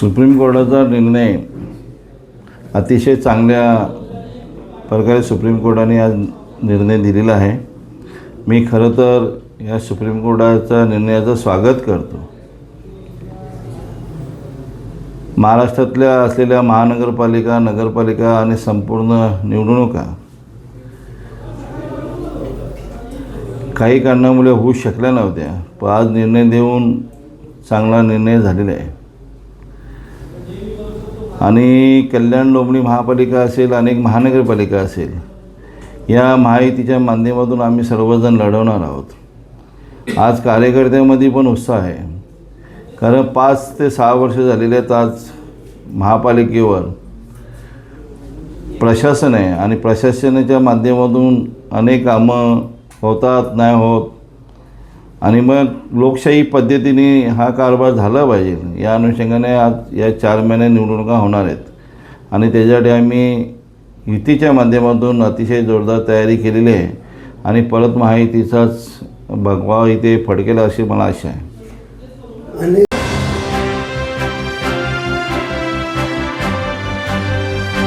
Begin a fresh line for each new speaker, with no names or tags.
Supreme कोर्टाचा निर्णय अतिशय चांगल्या प्रकारे सुप्रीम कोर्टाने आज निर्णय दिलेला आहे. मी खरं तर या सुप्रीम कोर्टाच्या निर्णयाचं स्वागत करतो. महाराष्ट्रातल्या असलेल्या महानगरपालिका नगरपालिका आणि संपूर्ण निवडणुका काही कारणामुळे होऊ शकल्या नव्हत्या पण आज निर्णय देऊन चांगला निर्णय झालेला आहे. आणि कल्याण डोंबिवली महापालिका असेल अनेक महानगरपालिका असेल या महायुतीच्या माध्यमातून आम्ही सर्वजण लढवणार आहोत. आज कार्यकर्त्यामध्ये पण उत्साह आहे. कारण पाच ते सहा वर्ष झालेले आहेत आज महापालिकेवर. प्रशासन आहे आणि प्रशासनाच्या माध्यमातून अनेक कामं होतात नाही होत आणि मग लोकशाही पद्धतीने हा कारभार झाला पाहिजे. या अनुषंगाने आज या चार महिने निवडणुका होणार आहेत. आणि त्याच्यासाठी आम्ही युतीच्या माध्यमातून अतिशय जोरदार तयारी केलेली आहे. आणि परत महायुतीचाच भगवा इथे फडकेला अशी मला आशा आहे.
आणि